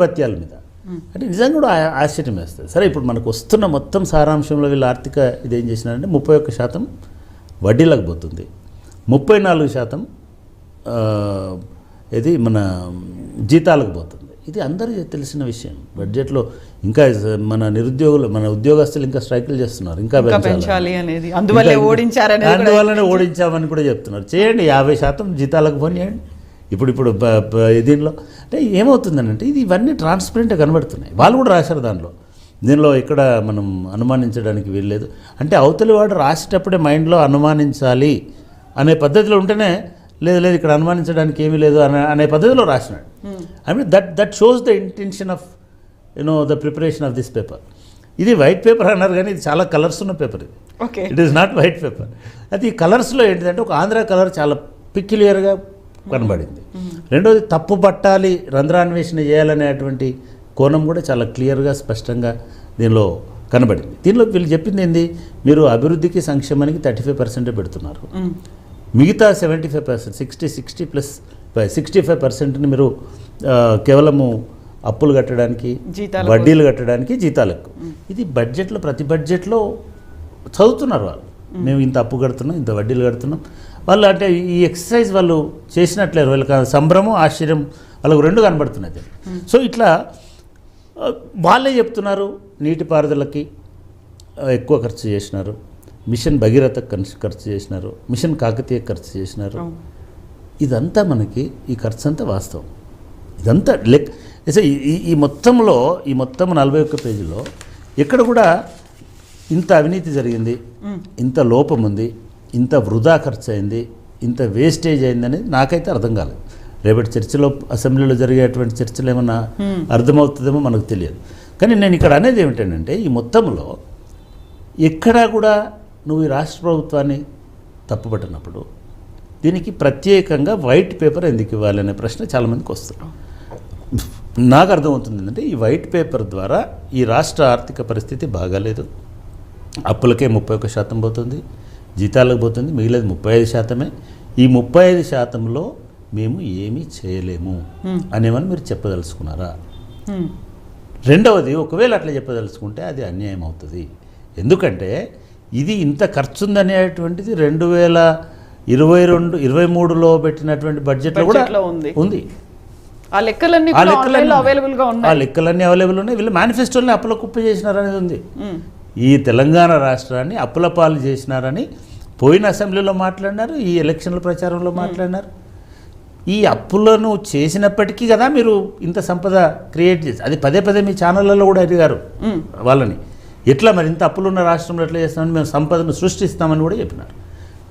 పత్యాల మీద. అంటే నిజంగా కూడా ఆశ్చర్యం వేస్తుంది. సరే ఇప్పుడు మనకు వస్తున్న మొత్తం సారాంశంలో వీళ్ళు ఆర్థిక ఇది ఏం చేసినారంటే ముప్పై ఒక్క శాతం వడ్డీలకు పోతుంది. ముప్పై నాలుగు శాతం ఇది మన జీతాలకు పోతుంది. ఇది అందరికీ తెలిసిన విషయం. బడ్జెట్లో ఇంకా మన నిరుద్యోగులు మన ఉద్యోగస్తులు ఇంకా స్ట్రైకులు చేస్తున్నారు. ఇంకా పెంచాలి. అనేది. అందువల్లే కూడా అందువల్లనే ఓడించామని కూడా చెప్తున్నారు. చేయండి యాభై శాతం జీతాలకు పోనీ చేయండి. ఇప్పుడు ఇప్పుడు దీనిలో అంటే ఏమవుతుందనంటే ఇది ఇవన్నీ ట్రాన్స్పరెంట్గా కనబడుతున్నాయి. వాళ్ళు కూడా రాశారు దానిలో. దీనిలో ఇక్కడ మనం అనుమానించడానికి వీల్లేదు. అంటే అవతలి వాడు రాసేటప్పుడే మైండ్లో అనుమానించాలి అనే పద్ధతిలో ఉంటేనే లేదు లేదు ఇక్కడ అనుమానించడానికి ఏమీ లేదు అనే అనే పద్ధతిలో రాసినాడు. I mean that that shows the intention of you know the preparation of this paper ఇది వైట్ పేపర్ అన్నారు కానీ ఇది చాలా కలర్స్ ఉన్న పేపర్ ఇది. Okay it is not white paper అది ఈ కలర్స్లో ఏంటిదంటే ఒక ఆంధ్ర కలర్ చాలా పిక్యులియర్గా కనబడింది. రెండోది తప్పు పట్టాలి రంధ్రాన్వేషణ చేయాలనేటువంటి కోణం కూడా చాలా క్లియర్గా స్పష్టంగా దీనిలో కనబడింది. దీనిలో వీళ్ళు చెప్పింది ఏంది? మీరు అభివృద్ధికి సంక్షేమానికి థర్టీ ఫైవ్ పర్సెంటే పెడుతున్నారు. మిగతా seventy five percent sixty sixty plus sixty five పర్సెంట్ని మీరు కేవలము అప్పులు కట్టడానికి వడ్డీలు కట్టడానికి జీతాలకు. ఇది బడ్జెట్లో ప్రతి బడ్జెట్లో చదువుతున్నారు వాళ్ళు. మేము ఇంత అప్పు కడుతున్నాం ఇంత వడ్డీలు కడుతున్నాం వాళ్ళు అంటే ఈ ఎక్సర్సైజ్ వాళ్ళు చేసినట్లేరు. వాళ్ళకి సంభ్రమం ఆశ్చర్యం వాళ్ళకు రెండు కనబడుతున్నాయి సో ఇట్లా వాళ్ళే చెప్తున్నారు నీటిపారుదలకి ఎక్కువ ఖర్చు చేసినారు. మిషన్ భగీరథ ఖర్చు చేసినారు. మిషన్ కాకతీయ ఖర్చు చేసినారు. అవును. ఇదంతా మనకి ఈ ఖర్చు అంతా వాస్తవం. ఇదంతా లెక్ ఈ- ఈ ఈ మొత్తంలో ఈ మొత్తం నలభై ఒక్క పేజీలో ఎక్కడ కూడా ఇంత అవినీతి జరిగింది. ఇంత లోపం ఉంది ఇంత వృధా ఖర్చు అయింది ఇంత వేస్టేజ్ అయిందని నాకైతే అర్థం కాలేదు. రేపటి చర్చలో అసెంబ్లీలో జరిగేటువంటి చర్చలు ఏమన్నా అర్థమవుతుందేమో మనకు తెలియదు. కానీ నేను ఇక్కడ అనేది ఏమిటంటే ఈ మొత్తంలో ఎక్కడా కూడా నువ్వు ఈ రాష్ట్ర ప్రభుత్వాన్ని తప్పుపట్టినప్పుడు దీనికి ప్రత్యేకంగా వైట్ పేపర్ ఎందుకు ఇవ్వాలి అనే ప్రశ్న చాలామందికి వస్తుంది. నాకు అర్థమవుతుంది ఏంటంటే ఈ వైట్ పేపర్ ద్వారా ఈ రాష్ట్ర ఆర్థిక పరిస్థితి బాగాలేదు. అప్పులకే ముప్పై ఒక్క శాతం పోతుంది. జీతాలకు పోతుంది మిగిలేదు ముప్పై ఐదు శాతమే ఈ ముప్పై ఐదు శాతంలో మేము ఏమీ చేయలేము అనేమని మీరు చెప్పదలుచుకున్నారా. రెండవది ఒకవేళ అట్లా చెప్పదలుచుకుంటే అది అన్యాయం అవుతుంది ఎందుకంటే ఇది ఇంత ఖర్చు ఉందనేటువంటిది రెండు వేల ఇరవై రెండు ఇరవై మూడులో పెట్టినటువంటి బడ్జెట్లో కూడా ఉంది. ఆ లెక్కలన్నీ ఆ లెక్కలన్నీ. అవైలబుల్ ఆ ఉన్నాయి లెక్కలన్నీ అవైలబుల్ ఉన్నాయి వీళ్ళు మేనిఫెస్టోని అప్పుల కుప్ప చేసినారనేది ఉంది. ఈ తెలంగాణ రాష్ట్రాన్ని అప్పుల పాలు చేసినారని పోయిన అసెంబ్లీలో మాట్లాడినారు ఈ ఎలక్షన్ల ప్రచారంలో మాట్లాడినారు. ఈ అప్పులను చేసినప్పటికీ కదా మీరు ఇంత సంపద క్రియేట్ చేసి అది పదే పదే మీ ఛానళ్ళలో కూడా అడిగారు. వాళ్ళని. ఎట్లా మరి ఇంత అప్పులున్న రాష్ట్రంలో ఎట్లా చేస్తామని మేము సంపదను సృష్టిస్తామని కూడా చెప్పినారు.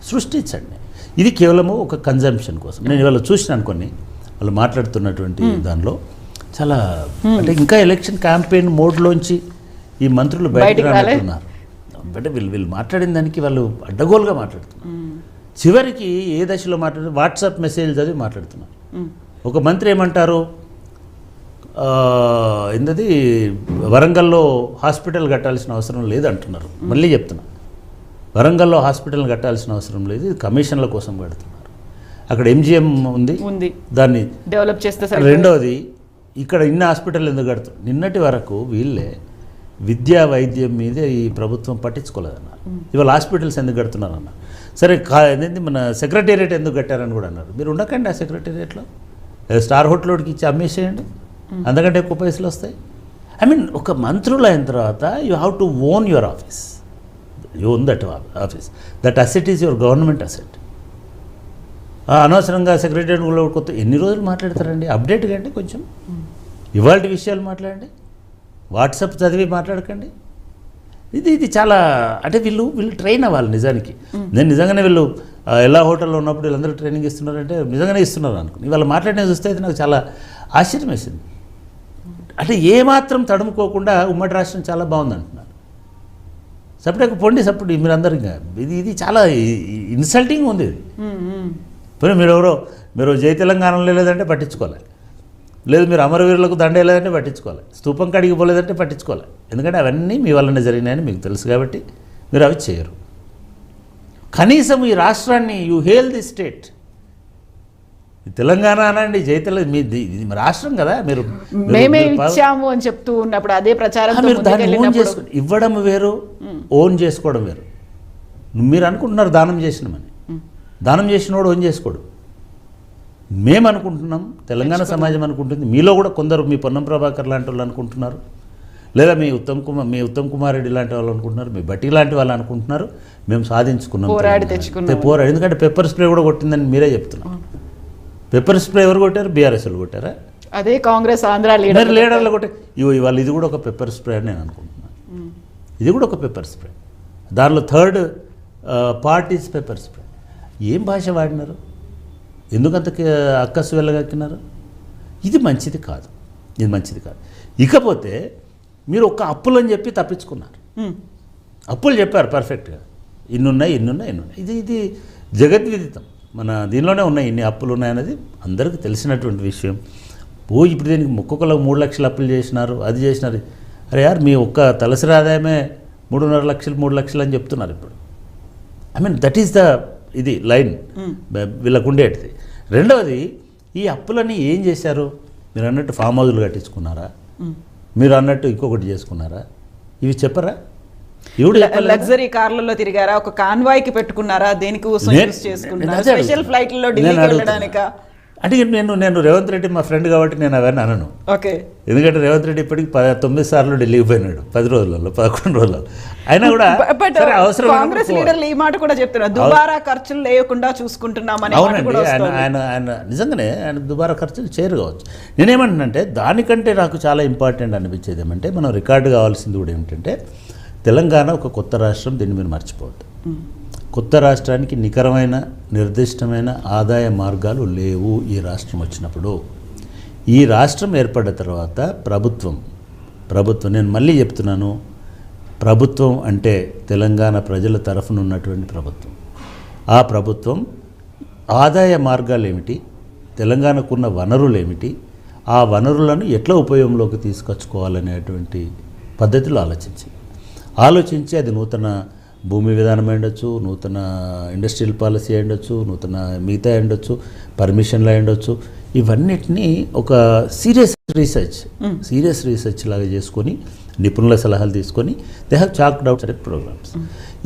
సృష్టించండి. ఇది కేవలము ఒక కన్జంప్షన్ కోసం. నేను ఇవాళ చూసినాను కొన్ని వాళ్ళు మాట్లాడుతున్నటువంటి దానిలో. చాలా అంటే ఇంకా ఎలక్షన్ క్యాంపెయిన్ మోడ్లోంచి ఈ మంత్రులు బయటకు రాలే? రానట్టున్నారు. అంటే వీళ్ళు వీళ్ళు మాట్లాడిన దానికి వాళ్ళు అడ్డగోలుగా మాట్లాడుతున్నారు. చివరికి ఏ దశలో మాట్లాడు వాట్సాప్ మెసేజ్ చదివి మాట్లాడుతున్నారు. ఒక మంత్రి ఏమంటారు? ఆ, ఏందది? వరంగల్లో హాస్పిటల్ కట్టాల్సిన అవసరం లేదు అంటున్నారు మళ్ళీ చెప్తున్నా. వరంగల్లో హాస్పిటల్ కట్టాల్సిన అవసరం లేదు ఇది కమిషన్ల కోసం కడుతున్నారు. అక్కడ ఎంజిఎం ఉంది. ఉంది. దాన్ని డెవలప్ చేస్తే సరే రెండవది ఇక్కడ ఇన్ని హాస్పిటల్ ఎందుకు కడుతున్నారు నిన్నటి వరకు వీళ్ళే విద్యా వైద్యం మీద ఈ ప్రభుత్వం పట్టించుకోలేదన్న. ఇవాళ హాస్పిటల్స్ ఎందుకు కడుతున్నారన్న. సరే కా ఏంది మన సెక్రటేరియట్ ఎందుకు కట్టారని కూడా అన్నారు. మీరు ఉండకండి ఆ సెక్రటేరియట్లో. స్టార్ హోటల్లోకి ఇచ్చి అమ్మేసేయండి. అందుకంటే ఎక్కువ పైసలు వస్తాయి. ఐ మీన్ ఒక మంత్రులు అయిన తర్వాత you have to own your office. You own that office. That asset is your government asset. అనవసరంగా సెక్రటరీలో కొత్త ఎన్ని రోజులు మాట్లాడతారండి? అప్డేట్ కండి కొంచెం. ఇవాళ విషయాలు మాట్లాడండి. వాట్సాప్ చదివి మాట్లాడకండి. ఇది ఇది చాలా అంటే వీళ్ళు వీళ్ళు ట్రైన్ అవ్వాలి నిజానికి. నేను నిజంగానే వీళ్ళు ఎలా హోటల్లో ఉన్నప్పుడు వీళ్ళందరూ ట్రైనింగ్ ఇస్తున్నారంటే నిజంగానే ఇస్తున్నారు అనుకుని ఇవాళ మాట్లాడిన చూస్తే అయితే నాకు చాలా ఆశ్చర్యం వేసింది. అంటే ఏమాత్రం తడుముకోకుండా ఉమ్మడి రాష్ట్రం చాలా బాగుంది అంటున్నారు. సపరేట్గా పొండి సప్పుడు మీరందరూ ఇంకా. ఇది ఇది చాలా ఇన్సల్టింగ్ ఉంది ఇది. పోనీ మీరు ఎవరో మీరు జై తెలంగాణలో లేదంటే పట్టించుకోవాలి లేదు మీరు అమరవీరులకు దండేయలేదంటే పట్టించుకోవాలి. స్తూపం కడిగి పోలేదంటే పట్టించుకోవాలి. ఎందుకంటే అవన్నీ మీ వల్లనే జరిగినాయని మీకు తెలుసు కాబట్టి మీరు అవి చేయరు. కనీసం ఈ రాష్ట్రాన్ని you hail the state. Telangana అనండి జైతల మీ రాష్ట్రం కదా మీరు మేమే ఇచ్చాము అని చెప్తూ ఉన్నప్పుడు అదే ఆ, ప్రచారంతో మీరు దాన్ని ఓన్ ముందుకెళ్ళినప్పుడు చేసుకో ఇవ్వడం వేరు ఓన్ చేసుకోవడం వేరు. మీరు అనుకుంటున్నారు దానం చేసినామని. దానం చేసినోడు ఓన్ చేసుకోడు. మేము అనుకుంటున్నాం తెలంగాణ సమాజం అనుకుంటుంది మీలో కూడా కొందరు మీ పొన్నం ప్రభాకర్ లాంటి వాళ్ళు అనుకుంటున్నారు. లేదా మీ ఉత్తమ్ కుమార్ మీ ఉత్తమ్ కుమార్ రెడ్డి లాంటి వాళ్ళు అనుకుంటున్నారు. మీ బట్టి లాంటి వాళ్ళు అనుకుంటున్నారు. మేము సాధించుకున్నాం పోరాడి ఎందుకంటే పెప్పర్ స్ప్రే కూడా కొట్టిందని మీరే చెప్తున్నారు. పెప్పర్ స్ప్రే ఎవరు కొట్టారు? బీఆర్ఎస్ వాళ్ళు కొట్టారా? అదే కాంగ్రెస్ ఆంధ్ర లీడర్ లీడర్లు కొట్టే ఇవో ఇవాళ ఇది కూడా ఒక పెప్పర్ స్ప్రే అని నేను అనుకుంటున్నాను. ఇది కూడా ఒక పెప్పర్ స్ప్రే. దానిలో third part is pepper spray. ఏం భాష వాడినారు? ఎందుకంత అక్కసు వెళ్ళగక్కినారు? ఇది మంచిది కాదు. ఇది మంచిది కాదు. ఇకపోతే మీరు ఒక అప్పులు అని చెప్పి తప్పించుకున్నారు. అప్పులు చెప్పారు పర్ఫెక్ట్గా. ఇన్నున్నాయి ఇన్నున్నాయి ఇన్నున్నాయి. ఇది ఇది జగద్విదితం. మన దీనిలోనే ఉన్నాయి ఇన్ని అప్పులు ఉన్నాయనేది అందరికీ తెలిసినటువంటి విషయం. ఓ ఇప్పుడు దీనికి ఒక్కొక్కరు మూడు లక్షలు అప్పులు చేసినారు అది చేసినారు. అరే యార్ మీ ఒక్క తలసరి ఆదాయమే మూడున్నర లక్షలు మూడు లక్షలు అని చెప్తున్నారు ఇప్పుడు. I mean that is the ఇది లైన్. వీళ్ళకు ఉండేటిది రెండవది ఈ అప్పులని ఏం చేశారు? మీరు అన్నట్టు ఫామ్ హౌజులు కట్టించుకున్నారా? మీరు అన్నట్టు ఇంకొకటి చేసుకున్నారా? ఇవి చెప్పరా? లగ్జరీ కార్లలో తిరిగారా? ఒక కాన్వాయ్కి పెట్టుకున్నారా దేనికి యూస్ చేసుకున్నారా స్పెషల్. ఫ్లైట్లలో ఢిల్లీకి. వెళ్ళడానిక? అంటే నేను నేను రేవంత్ రెడ్డి మా ఫ్రెండ్ కాబట్టి నేను అవన్నీ అనను. ఓకే. ఎందుకంటే రేవంత్ రెడ్డి ఇప్పటికి ప తొమ్మిది సార్లు ఢిల్లీకి పోయినాడు. పది రోజులలో పదకొండు రోజులలో. అయినా కూడా అవసరం కాంగ్రెస్ ఉన్నప్పుడు లీడర్లు ఈ మాట కూడా చెప్తున్నారు. దుబారా ఖర్చులు లేకుండా చూసుకుంటున్నాం అనే మాట అవునండి. కూడా ఆయన ఆయన ఆయన నిజంగానే ఆయన దుబారా ఖర్చులు చేరు కావచ్చు. నేనేమంటున్నానంటే దానికంటే నాకు చాలా ఇంపార్టెంట్ అనిపించేది ఏమంటే మనం రికార్డు కావాల్సింది కూడా ఏమిటంటే తెలంగాణ ఒక కొత్త రాష్ట్రం దీన్ని మీరు మర్చిపోవద్దు. కొత్త రాష్ట్రానికి నికరమైన నిర్దిష్టమైన ఆదాయ మార్గాలు లేవు ఈ రాష్ట్రం వచ్చినప్పుడు. ఈ రాష్ట్రం ఏర్పడిన తర్వాత ప్రభుత్వం ప్రభుత్వం నేను మళ్ళీ చెప్తున్నాను ప్రభుత్వం అంటే తెలంగాణ ప్రజల తరఫున ఉన్నటువంటి ప్రభుత్వం. ఆ ప్రభుత్వం ఆదాయ మార్గాలు ఏమిటి? తెలంగాణకున్న వనరులు ఏమిటి? ఆ వనరులను ఎట్లా ఉపయోగంలోకి తీసుకొచ్చుకోవాలనేటువంటి పద్ధతిలో ఆలోచించి. ఆలోచించి అది నూతన భూమి విధానం అయి ఉండొచ్చు నూతన ఇండస్ట్రియల్ పాలసీ అయి ఉండొచ్చు నూతన మిగతా అయి ఉండొచ్చు పర్మిషన్లు అయి ఉండొచ్చు. ఇవన్నిటినీ ఒక సీరియస్ రీసెర్చ్ సీరియస్ రీసెర్చ్ లాగా చేసుకొని నిపుణుల సలహాలు తీసుకొని they have chalked out select programmes.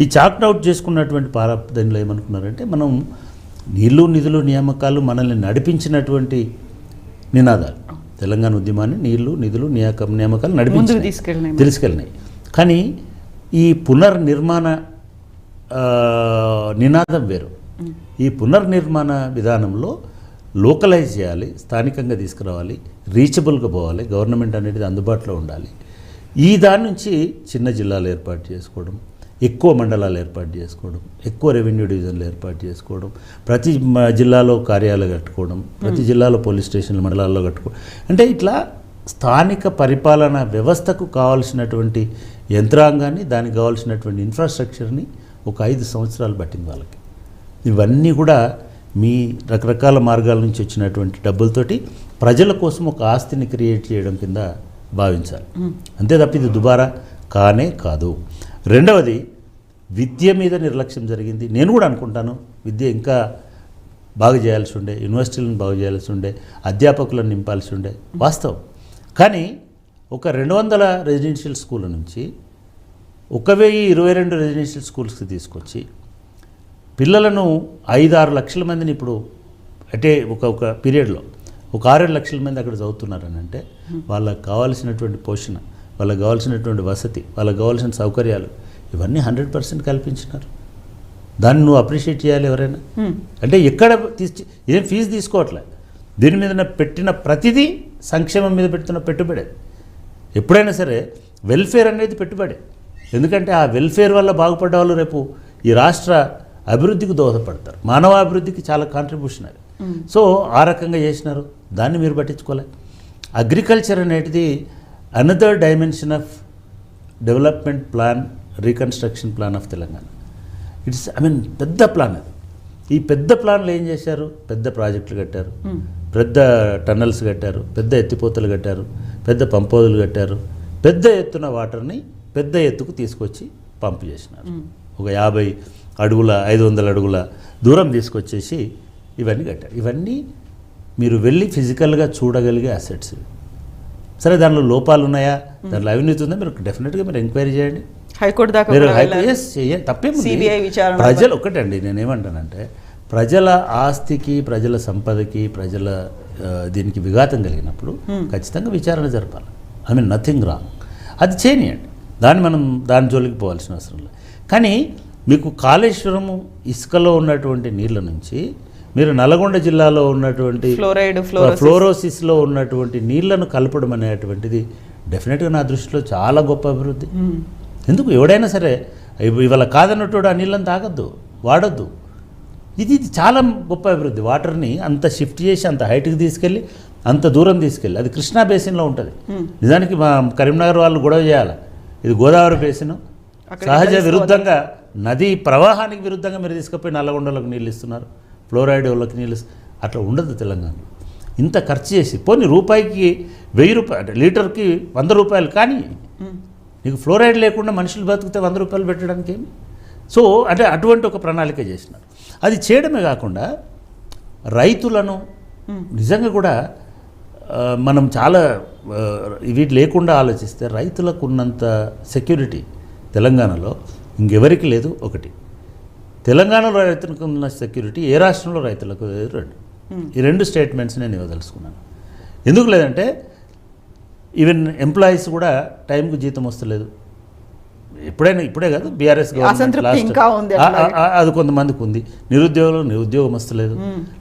ఈ చాక్డ్ అవుట్ చేసుకున్నటువంటి పారపదంలో ఏమనుకున్నారంటే మనం నీళ్ళు నిధులు నియామకాలు మనల్ని నడిపించినటువంటి నినాదాలు. తెలంగాణ ఉద్యమాన్ని నీళ్ళు నిధులు నియాక నియామకాలు నడిపించి తీసుకెళ్ళినాయి. కానీ ఈ పునర్నిర్మాణ నినాదం వేరు. ఈ పునర్నిర్మాణ విధానంలో లోకలైజ్ చేయాలి స్థానికంగా తీసుకురావాలి రీచబుల్గా పోవాలి గవర్నమెంట్ అనేది అందుబాటులో ఉండాలి. ఈ దాని నుంచి చిన్న జిల్లాలు ఏర్పాటు చేసుకోవడం ఎక్కువ మండలాలు ఏర్పాటు చేసుకోవడం ఎక్కువ రెవెన్యూ డివిజన్లు ఏర్పాటు చేసుకోవడం ప్రతి జిల్లాలో కార్యాలయాలు కట్టుకోవడం ప్రతి జిల్లాలో పోలీస్ స్టేషన్లు మండలాల్లో కట్టుకోవడం అంటే ఇట్లా స్థానిక పరిపాలన వ్యవస్థకు కావాల్సినటువంటి యంత్రాంగాన్ని దానికి కావాల్సినటువంటి ఇన్ఫ్రాస్ట్రక్చర్ని ఒక ఐదు సంవత్సరాలు పట్టింది వాళ్ళకి. ఇవన్నీ కూడా మీ రకరకాల మార్గాల నుంచి వచ్చినటువంటి డబ్బులతోటి ప్రజల కోసం ఒక ఆస్తిని క్రియేట్ చేయడం కింద భావించాలి. అంతే తప్ప ఇది దుబారా? కానే కాదు. రెండవది విద్య మీద నిర్లక్ష్యం జరిగింది. నేను కూడా అనుకుంటాను విద్య ఇంకా బాగా చేయాల్సి ఉండే యూనివర్సిటీలను బాగు చేయాల్సి ఉండే అధ్యాపకులను నింపాల్సి ఉండే వాస్తవం. కానీ ఒక రెండు వందల రెసిడెన్షియల్ స్కూల్ నుంచి ఒక వెయ్యి ఇరవై రెండు రెసిడెన్షియల్ స్కూల్స్కి తీసుకొచ్చి పిల్లలను ఐదు ఆరు లక్షల మందిని ఇప్పుడు అంటే ఒక ఒక పీరియడ్లో ఒక ఆరేడు లక్షల మంది అక్కడ చదువుతున్నారని అంటే వాళ్ళకి కావాల్సినటువంటి పోషణ వాళ్ళకి కావాల్సినటువంటి వసతి వాళ్ళకి కావాల్సిన సౌకర్యాలు ఇవన్నీ హండ్రెడ్ పర్సెంట్ కల్పించినారు. దాన్ని నువ్వు అప్రిషియేట్ చేయాలి ఎవరైనా? అంటే ఎక్కడ తీసి ఏం ఫీజు తీసుకోవట్లే. దీని మీద పెట్టిన ప్రతిదీ సంక్షేమం మీద పెడుతున్న పెట్టుబడి. ఎప్పుడైనా సరే వెల్ఫేర్ అనేది పెట్టుబడి. ఎందుకంటే ఆ వెల్ఫేర్ వల్ల బాగుపడ్డ వాళ్ళు రేపు ఈ రాష్ట్ర అభివృద్ధికి దోహదపడతారు. మానవ అభివృద్ధికి చాలా కాంట్రిబ్యూషన్ అది. సో ఆ రకంగా చేసినారు. దాన్ని మీరు పట్టించుకోలే. అగ్రికల్చర్ అనేటిది another dimension of development plan reconstruction plan of Telangana it's I mean పెద్ద ప్లాన్ అది. ఈ పెద్ద ప్లాన్లు ఏం చేశారు? పెద్ద ప్రాజెక్టులు కట్టారు. పెద్ద టన్నల్స్ కట్టారు. పెద్ద ఎత్తిపోతలు కట్టారు. పెద్ద పంపోదులు కట్టారు. పెద్ద ఎత్తున వాటర్ని పెద్ద ఎత్తుకు తీసుకొచ్చి పంపు చేసినారు. ఒక యాభై అడుగుల ఐదు వందల అడుగుల దూరం తీసుకొచ్చేసి ఇవన్నీ కట్టారు. ఇవన్నీ మీరు వెళ్ళి ఫిజికల్గా చూడగలిగే అసెట్స్ సరే దానిలో లోపాలు ఉన్నాయా? దాంట్లో అవినీతి ఉందా? మీరు డెఫినెట్గా మీరు ఎంక్వైరీ చేయండి. హైకోర్టు దాకా మీరు విచారణ ప్రజలు ఒకటండి నేను ఏమంటానంటే ప్రజల ఆస్తికి ప్రజల సంపదకి ప్రజల దీనికి విఘాతం కలిగినప్పుడు ఖచ్చితంగా విచారణ జరపాలి. ఐ మీన్ నథింగ్ రాంగ్ అది చేయనియండి దాన్ని మనం దాని జోలికి పోవాల్సిన అవసరం లేదు. కానీ మీకు కాళేశ్వరము ఇసుకలో ఉన్నటువంటి నీళ్ళ నుంచి మీరు నల్గొండ జిల్లాలో ఉన్నటువంటి ఫ్లోరైడ్ ఫ్లోరోసిస్ ఫ్లోరోసిస్లో ఉన్నటువంటి నీళ్ళను కలపడం అనేటువంటిది డెఫినెట్గా నా దృష్టిలో చాలా గొప్ప అభివృద్ధి. ఎందుకు? ఎవడైనా సరే ఇవ- ఇవాళ కాదన్నట్టు ఆ నీళ్ళని తాగొద్దు వాడొద్దు. ఇది ఇది చాలా గొప్ప అభివృద్ధి. వాటర్ని అంత షిఫ్ట్ చేసి అంత హైట్కి తీసుకెళ్ళి అంత దూరం తీసుకెళ్ళి అది కృష్ణా బేసిన్లో ఉంటుంది. నిజానికి మా కరీంనగర్ వాళ్ళు గొడవ చేయాలి. ఇది గోదావరి బేసిన్. సహజ. విరుద్ధంగా నది ప్రవాహానికి విరుద్ధంగా మీరు తీసుకుపోయి నల్లగొండలకు నీళ్ళు ఇస్తున్నారు ఫ్లోరైడ్ వాళ్ళకి నీళ్ళు అట్లా ఉండదు తెలంగాణలో. ఇంత ఖర్చు చేసి పోనీ రూపాయికి వెయ్యి రూపాయలు అంటే లీటర్కి వంద రూపాయలు కానీ నీకు ఫ్లోరైడ్ లేకుండా మనుషులు బతికితే వంద రూపాయలు పెట్టడానికి ఏమి? సో అంటే అటువంటి ఒక ప్రణాళిక చేసినారు. అది చేయడమే కాకుండా రైతులను నిజంగా కూడా మనం చాలా వీటి లేకుండా ఆలోచిస్తే రైతులకు ఉన్నంత సెక్యూరిటీ తెలంగాణలో ఇంకెవరికి లేదు ఒకటి. తెలంగాణలో రైతులకు ఉన్న సెక్యూరిటీ ఏ రాష్ట్రంలో రైతులకు లేదు రెండు. ఈ రెండు స్టేట్మెంట్స్ నేను ఇవ్వదలుచుకున్నాను. ఎందుకు లేదంటే ఈవెన్ ఎంప్లాయీస్ కూడా టైంకు జీతం వస్తలేదు. ఎప్పుడైనా ఇప్పుడే కాదు బీఆర్ఎస్ అట్లాగే. అది కొంతమందికి ఉంది. నిరుద్యోగులు నిరుద్యోగం వస్తలేదు.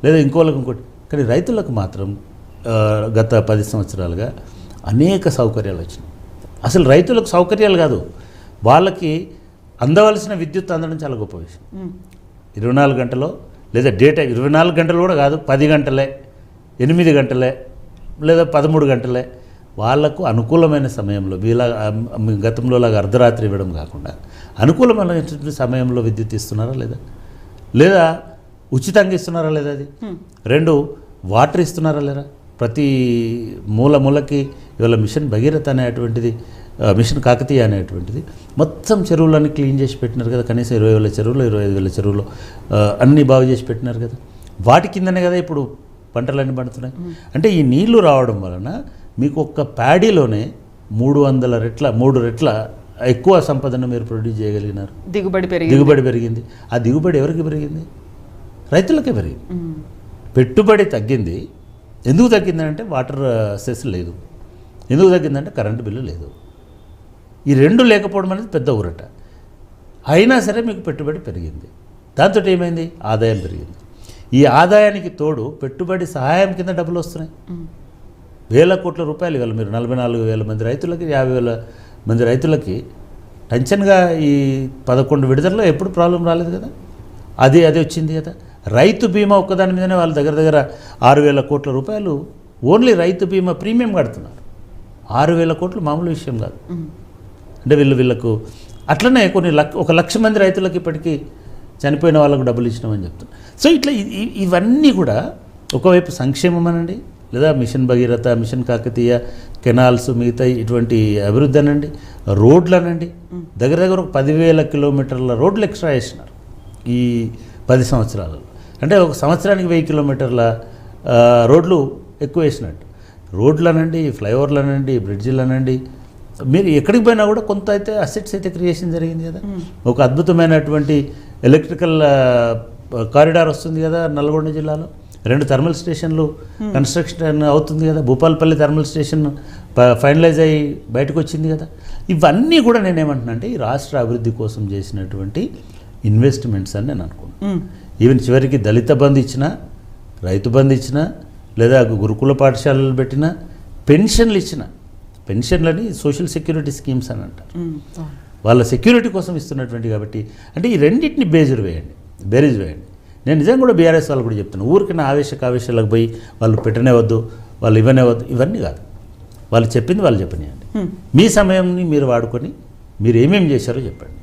లేదా ఇంకోళ్ళకి ఇంకోటి. కానీ రైతులకు మాత్రం గత పది సంవత్సరాలుగా అనేక సౌకర్యాలు వచ్చినాయి. అసలు రైతులకు సౌకర్యాలు కాదు. వాళ్ళకి అందవలసిన విద్యుత్ అందడం చాలా గొప్ప విషయం. ఇరవై నాలుగు గంటలో లేదా డే టైం ఇరవై నాలుగు గంటలు కూడా కాదు పది గంటలే ఎనిమిది గంటలే లేదా పదమూడు గంటలే వాళ్ళకు అనుకూలమైన సమయంలో వీళ్ళ గతంలో లాగా అర్ధరాత్రి ఇవ్వడం కాకుండా అనుకూలమైనటువంటి సమయంలో విద్యుత్ ఇస్తున్నారా లేదా? లేదా ఉచితంగా ఇస్తున్నారా లేదా అది? రెండు వాటర్ ఇస్తున్నారా లేదా? ప్రతి మూల మూలకి ఇవాళ మిషన్ భగీరథ అనేటువంటిది మిషన్ కాకతీయ అనేటువంటిది మొత్తం చెరువులన్నీ క్లీన్ చేసి పెట్టినారు కదా కనీసం ఇరవై వేల చెరువులు ఇరవై ఐదు వేల చెరువులు అన్నీ బాగు చేసి పెట్టినారు కదా. వాటి కిందనే కదా ఇప్పుడు పంటలన్నీ పండుతున్నాయి. అంటే ఈ నీళ్ళు రావడం వలన మీకు ఒక్క ప్యాడీలోనే మూడు వందల రెట్ల మూడు రెట్ల ఎక్కువ సంపదను మీరు ప్రొడ్యూస్ చేయగలిగినారు. దిగుబడి పెరిగింది. దిగుబడి పెరిగింది. ఆ దిగుబడి ఎవరికి పెరిగింది? రైతులకే పెరిగింది. పెట్టుబడి తగ్గింది. ఎందుకు తగ్గిందంటే వాటర్ సెస్ లేదు. ఎందుకు తగ్గిందంటే కరెంటు బిల్లు లేదు. ఈ రెండు లేకపోవడం అనేది పెద్ద ఊరట. అయినా సరే మీకు పెట్టుబడి పెరిగింది. దాంతో ఏమైంది? ఆదాయం పెరిగింది. ఈ ఆదాయానికి తోడు పెట్టుబడి సహాయం కింద డబ్బులు వస్తున్నాయి. వేల కోట్ల రూపాయలు ఇవాళ మీరు నలభై నాలుగు వేల మంది రైతులకి యాభై వేల మంది రైతులకి టెన్షన్గా ఈ పదకొండు విడుదలలో ఎప్పుడు ప్రాబ్లం రాలేదు కదా? అది అది వచ్చింది కదా? రైతు బీమా ఒక్కదాని మీదనే వాళ్ళ దగ్గర దగ్గర ఆరు వేల కోట్ల రూపాయలు ఓన్లీ రైతు బీమా ప్రీమియం కడుతున్నారు. ఆరు వేల కోట్లు మామూలు విషయం కాదు. అంటే వీళ్ళు వీళ్ళకు అట్లనే కొన్ని లక్ష ఒక లక్ష మంది రైతులకు ఇప్పటికీ చనిపోయిన వాళ్ళకు డబ్బులు ఇచ్చినామని చెప్తున్నారు. సో ఇట్లా ఇవన్నీ కూడా ఒకవైపు సంక్షేమం అనండి లేదా mission Bhagiratha mission Kakatiya canals మిగతా ఇటువంటి అభివృద్ధి అనండి రోడ్లు అనండి దగ్గర దగ్గర ఒక పదివేల కిలోమీటర్ల రోడ్లు ఎక్స్ట్రా వేసినారు ఈ పది సంవత్సరాలలో. అంటే ఒక సంవత్సరానికి వెయ్యి కిలోమీటర్ల రోడ్లు ఎక్కువ వేసినట్టు. రోడ్లు అనండి ఫ్లైఓవర్లు అనండి బ్రిడ్జిలు అనండి మీరు ఎక్కడికి పోయినా కూడా కొంత అయితే అసెట్స్ అయితే క్రియేషన్ జరిగింది కదా. ఒక అద్భుతమైనటువంటి ఎలక్ట్రికల్ కారిడార్ వస్తుంది కదా నల్గొండ జిల్లాలో. రెండు థర్మల్ స్టేషన్లు కన్స్ట్రక్షన్ అవుతుంది కదా. భూపాలపల్లి థర్మల్ స్టేషన్ ఫైనలైజ్ అయ్యి బయటకు వచ్చింది కదా. ఇవన్నీ కూడా నేనేమంటున్నా అంటే ఈ రాష్ట్ర అభివృద్ధి కోసం చేసినటువంటి ఇన్వెస్ట్మెంట్స్ అని నేను అనుకుంటున్నాను ఉమ్. ఈవెన్ చివరికి దళిత బంధు ఇచ్చినా రైతు బంధు ఇచ్చినా లేదా గురుకుల పాఠశాలలు పెట్టినా పెన్షన్లు ఇచ్చిన పెన్షన్లని సోషల్ సెక్యూరిటీ స్కీమ్స్ అని అంటారు. వాళ్ళ సెక్యూరిటీ కోసం ఇస్తున్నటువంటి కాబట్టి అంటే ఈ రెండింటిని బేజర్ వేయండి బేరీజ్ వేయండి. నేను నిజంగా కూడా బీఆర్ఎస్ వాళ్ళు కూడా చెప్తాను ఊరికి నా ఆవేశ కావేశాలకు పోయి వాళ్ళు పెట్టనే వద్దు వాళ్ళు ఇవ్వనే వద్దు ఇవన్నీ కాదు. వాళ్ళు చెప్పింది వాళ్ళు చెప్పనియండి Hmm. మీ సమయంని మీరు వాడుకొని మీరు ఏమేమి చేశారో చెప్పండి.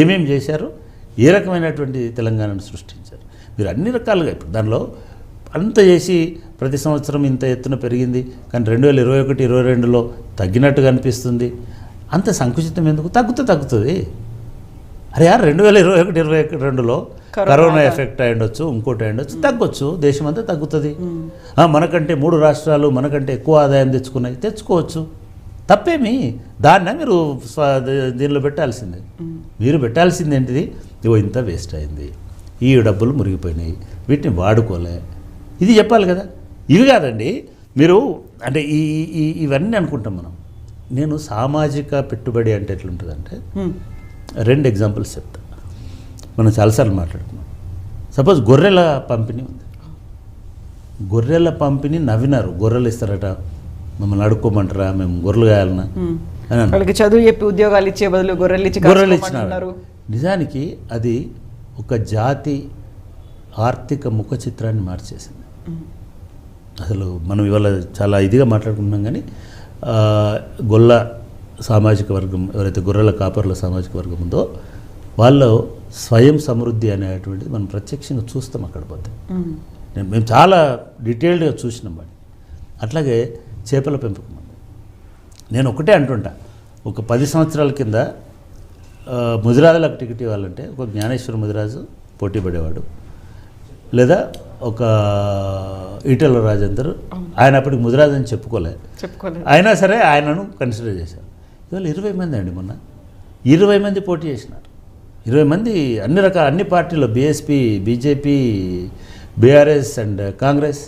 ఏమేమి చేశారో? ఏ రకమైనటువంటి తెలంగాణను సృష్టించారు? మీరు అన్ని రకాలుగా ఇప్పుడు దానిలో అంత చేసి ప్రతి సంవత్సరం ఇంత ఎత్తున పెరిగింది. కానీ రెండు వేల ఇరవై ఒకటి ఇరవై రెండులో తగ్గినట్టుగా అనిపిస్తుంది. అంత సంకుచితం ఎందుకు? తగ్గుతూ తగ్గుతుంది. అరే యార్ రెండు వేల ఇరవై ఒకటి ఇరవై ఒకటి రెండులో కరోనా ఎఫెక్ట్ అయి ఉండొచ్చు ఇంకోటి అయి ఉండొచ్చు తగ్గొచ్చు దేశం అంతా తగ్గుతుంది మనకంటే మూడు రాష్ట్రాలు మనకంటే ఎక్కువ ఆదాయం తెచ్చుకున్నాయి. తెచ్చుకోవచ్చు. తప్పేమి? దాన్న మీరు దీనిలో పెట్టాల్సిందే. మీరు పెట్టాల్సింది ఏంటిది? ఇగో ఇంత వేస్ట్ అయింది. ఈ డబ్బులు మురిగిపోయినాయి. వీటిని వాడుకోలే. ఇది చెప్పాలి కదా? ఇవి కాదండి. మీరు అంటే ఈ ఇవన్నీ అనుకుంటాం మనం. నేను సామాజిక పెట్టుబడి అంటే ఎట్లుంటుందంటే రెండు ఎగ్జాంపుల్స్ చెప్తా. మనం చాలాసార్లు మాట్లాడుకున్నాం. సపోజ్ గొర్రెల పంపిణీ ఉంది. గొర్రెల పంపిణీ నవ్వినారు. గొర్రెలు ఇస్తారట. మమ్మల్ని అడుక్కోమంటారా? మేము గొర్రెలు కాయాలన్నా. అని. వాళ్ళకి చదువు చెప్పి ఉద్యోగాలు ఇచ్చే బదులు గొర్రెలు ఇచ్చి గొర్రెలు. ఇచ్చినారు నిజానికి అది ఒక జాతి ఆర్థిక ముఖ చిత్రాన్ని మార్చేసింది. అసలు మనం ఇవాళ చాలా ఇదిగా మాట్లాడుకుంటున్నాం కానీ గొల్ల సామాజిక వర్గం ఎవరైతే గొర్రెల కాపర్ల సామాజిక వర్గం ఉందో వాళ్ళు స్వయం సమృద్ధి అనేటువంటిది మనం ప్రత్యక్షంగా చూస్తాం అక్కడ పోతే. మేము. చాలా డీటెయిల్డ్గా చూసినాం వాడిని అట్లాగే చేపల పెంపకం. నేను ఒకటే అంటుంటా ఒక పది సంవత్సరాల కింద ముదిరాజులకు టికెట్ ఇవ్వాలంటే ఒక జ్ఞానేశ్వర ముదిరాజు పోటీ పడేవాడు లేదా ఒక ఈటెల రాజేందర్ ఆయన అప్పటికి ముదిరాజు అని చెప్పుకోలే. చెప్పుకోలేదు అయినా సరే ఆయనను కన్సిడర్ చేశారు. ఇవాళ ఇరవై మంది అండి మొన్న. ఇరవై మంది పోటీ చేసినారు. ఇరవై మంది అన్ని రకాల అన్ని పార్టీలు BSP BJP BRS and Congress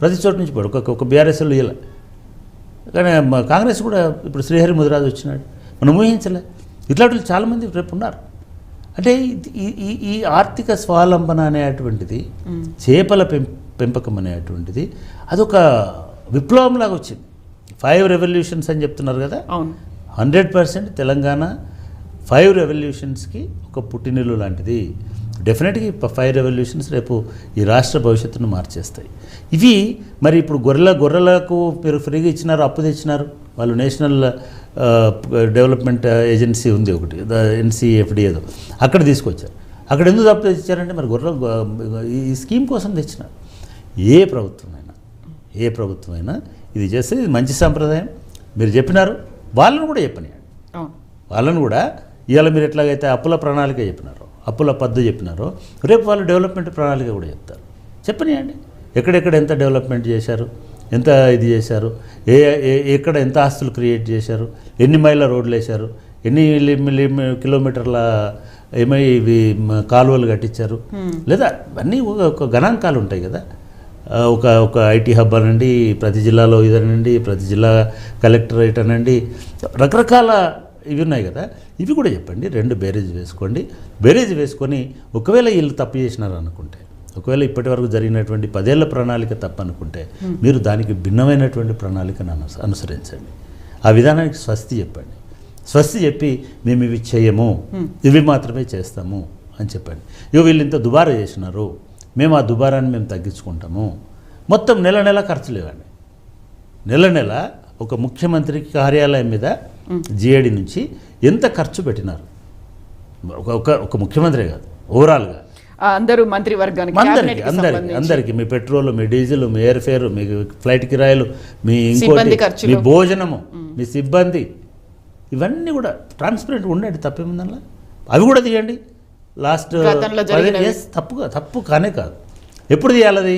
ప్రతి చోట నుంచి పోడు ఒక ఒక బీఆర్ఎస్ వాళ్ళు ఇలా. కానీ కాంగ్రెస్ కూడా ఇప్పుడు శ్రీహరి ముదిరాజు వచ్చినాడు. మనం ఊహించలే. ఇట్లాంటి వాళ్ళు చాలామంది రేపు ఉన్నారు. అంటే ఈ ఈ ఆర్థిక స్వావలంబన అనేటువంటిది చేపల పెం పెంపకం అనేటువంటిది అదొక విప్లవంలాగా వచ్చింది. ఫైవ్ రెవల్యూషన్స్ అని చెప్తున్నారు కదా? హండ్రెడ్ పర్సెంట్ తెలంగాణ ఫైవ్ రెవల్యూషన్స్కి ఒక పుట్టినిల్లు లాంటిది. డెఫినెట్గా ఫైవ్ రెవల్యూషన్స్ రేపు ఈ రాష్ట్ర భవిష్యత్తును మార్చేస్తాయి. ఇవి మరి ఇప్పుడు గొర్రెల గొర్రెలకు మీరు ఫ్రీగా ఇచ్చినారు అప్పు తెచ్చినారు. వాళ్ళు నేషనల్ డెవలప్మెంట్ ఏజెన్సీ ఉంది ఒకటి ఎన్సీఎఫ్డి ఏదో. అక్కడ తీసుకొచ్చారు. అక్కడ ఎందుకు తప్పు తెచ్చారంటే మరి గొర్రెల ఈ స్కీమ్ కోసం తెచ్చినారు. ఏ ప్రభుత్వమైనా ఏ ప్రభుత్వమైనా ఇది చేస్తే ఇది మంచి సాంప్రదాయం. మీరు చెప్పినారు. వాళ్ళను కూడా చెప్పనియండి. అవును. వాళ్ళను కూడా ఇవాళ మీరు ఎట్లాగైతే అప్పుల ప్రణాళిక చెప్పినారో అప్పుల పద్దు చెప్పినారో. రేపు వాళ్ళు డెవలప్మెంట్ ప్రణాళిక కూడా చెప్తారు. చెప్పనియండి. ఎక్కడెక్కడ ఎంత డెవలప్మెంట్ చేశారు? ఎంత ఇది చేశారు? ఏ ఎక్కడ ఎంత ఆస్తులు క్రియేట్ చేశారు? ఎన్ని మైళ్ళ రోడ్లు వేశారు? ఎన్ని కిలోమీటర్ల ఏమై ఇవి కాలువలు కట్టించారు? లేదా అన్నీ ఒక గణాంకాలు ఉంటాయి కదా. ఒక ఒక ఐటీ హబ్ అనండి ప్రతి జిల్లాలో ఇదనండి ప్రతి జిల్లా కలెక్టరేట్ అనండి రకరకాల ఇవి ఉన్నాయి కదా. ఇవి కూడా చెప్పండి. రెండు బేరేజ్ వేసుకోండి. బేరేజ్ వేసుకొని ఒకవేళ వీళ్ళు తప్పు చేసినారు అనుకుంటే ఒకవేళ ఇప్పటి వరకు జరిగినటువంటి పదేళ్ళ ప్రణాళిక తప్పు అనుకుంటే మీరు దానికి భిన్నమైనటువంటి ప్రణాళికను అను- అనుసరించండి. ఆ విధానానికి స్వస్తి చెప్పండి. స్వస్తి చెప్పి మేము ఇవి చేయము. ఇవి మాత్రమే చేస్తాము అని చెప్పండి. ఇవి వీళ్ళు ఇంత దుబారా చేసినారు. మేము ఆ దుబారాన్ని మేము తగ్గించుకుంటాము. మొత్తం నెల నెల ఖర్చులు ఇవ్వండి నెల నెల ఒక ముఖ్యమంత్రికి కార్యాలయం మీద జిఏడి నుంచి ఎంత ఖర్చు పెట్టినారు? ఒక ఒక ముఖ్యమంత్రి కాదు ఓవరాల్గా అందరూ మంత్రివర్గానికి అందరికి అందరికి. అందరికి మీ పెట్రోల్ మీ డీజిల్ మీ ఎయిర్ ఫేర్ మీ ఫ్లైట్ కిరాయిలు మీ ఇంకోటి. మీ భోజనము మీ సిబ్బంది. ఇవన్నీ కూడా ట్రాన్స్పరెంట్ ఉండండి తప్పేముందల్లా అవి కూడా తీయండి. లాస్ట్. తప్పుగా తప్పు కానే కాదు. ఎప్పుడు తీయాలి అది